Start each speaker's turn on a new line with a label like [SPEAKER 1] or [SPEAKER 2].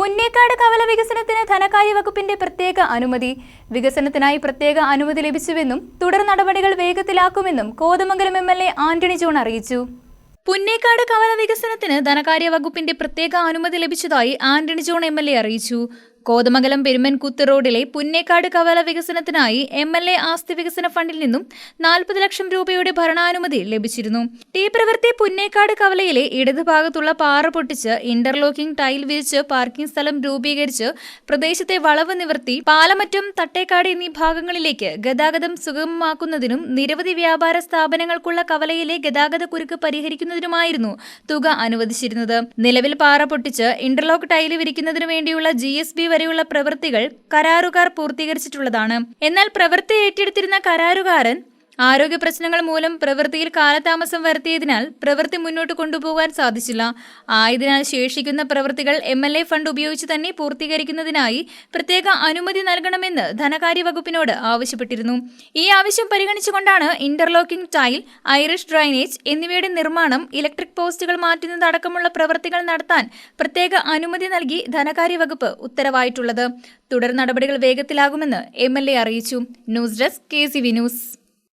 [SPEAKER 1] പുന്നേക്കാട് കവല വികസനത്തിന് ധനകാര്യ വകുപ്പിന്റെ പ്രത്യേക അനുമതി. വികസനത്തിനായി പ്രത്യേക അനുമതി ലഭിച്ചുവെന്നും തുടർ നടപടികൾ വേഗത്തിലാക്കുമെന്നും Kothamangalam M L A Antony John അറിയിച്ചു. പുന്നേക്കാട് കവല വികസനത്തിന് ധനകാര്യ വകുപ്പിന്റെ പ്രത്യേക അനുമതി ലഭിച്ചതായി Antony John M L A അറിയിച്ചു. കോതമംഗലം പെരുമൻകുത്ത് റോഡിലെ പുന്നേക്കാട് കവല വികസനത്തിനായി എം എൽ എ ആസ്തി വികസന ഫണ്ടിൽ നിന്നും നാൽപ്പത് ലക്ഷം രൂപയുടെ ഭരണാനുമതി ലഭിച്ചിരുന്നു. ടീ പ്രവൃത്തി പുന്നേക്കാട് കവലയിലെ ഇടതുഭാഗത്തുള്ള പാറ പൊട്ടിച്ച് ഇന്റർലോക്കിംഗ് ടൈൽ വിരിച്ച് പാർക്കിംഗ് സ്ഥലം രൂപീകരിച്ച് പ്രദേശത്തെ വളവ് നിവർത്തി പാലമറ്റം തട്ടേക്കാട് എന്നീ ഭാഗങ്ങളിലേക്ക് ഗതാഗതം സുഗമമാക്കുന്നതിനും നിരവധി വ്യാപാര സ്ഥാപനങ്ങൾക്കുള്ള കവലയിലെ ഗതാഗത കുരുക്ക് പരിഹരിക്കുന്നതിനുമായിരുന്നു തുക അനുവദിച്ചിരുന്നത്. നിലവിൽ പാറ പൊട്ടിച്ച് ഇന്റർലോക്ക് ടൈൽ വിരിക്കുന്നതിനു വേണ്ടിയുള്ള ജി എസ് ബി വരെയുള്ള പ്രവൃത്തികൾ കരാറുകാർ പൂർത്തീകരിച്ചിട്ടുള്ളതാണ്. എന്നാൽ പ്രവൃത്തി ഏറ്റെടുത്തിരുന്ന കരാറുകാരൻ ആരോഗ്യ പ്രശ്നങ്ങൾ മൂലം പ്രവൃത്തിയിൽ കാലതാമസം വരുത്തിയതിനാൽ പ്രവൃത്തി മുന്നോട്ട് കൊണ്ടുപോകാൻ സാധിച്ചില്ല. ആയതിനാൽ ശേഷിക്കുന്ന പ്രവൃത്തികൾ എം എൽ എ ഫണ്ട് ഉപയോഗിച്ച് തന്നെ പൂർത്തീകരിക്കുന്നതിനായി പ്രത്യേക അനുമതി നൽകണമെന്ന് ധനകാര്യ വകുപ്പിനോട് ആവശ്യപ്പെട്ടിരുന്നു. ഈ ആവശ്യം പരിഗണിച്ചുകൊണ്ടാണ് ഇന്റർലോക്കിംഗ് ടൈൽ ഐറിഷ് ഡ്രൈനേജ് എന്നിവയുടെ നിർമ്മാണം ഇലക്ട്രിക് പോസ്റ്റുകൾ മാറ്റുന്നതടക്കമുള്ള പ്രവൃത്തികൾ നടത്താൻ പ്രത്യേക അനുമതി നൽകി ധനകാര്യ വകുപ്പ് ഉത്തരവായിട്ടുള്ളത്. തുടർ നടപടികൾ വേഗത്തിലാകുമെന്ന് എം അറിയിച്ചു. News desk K C V news.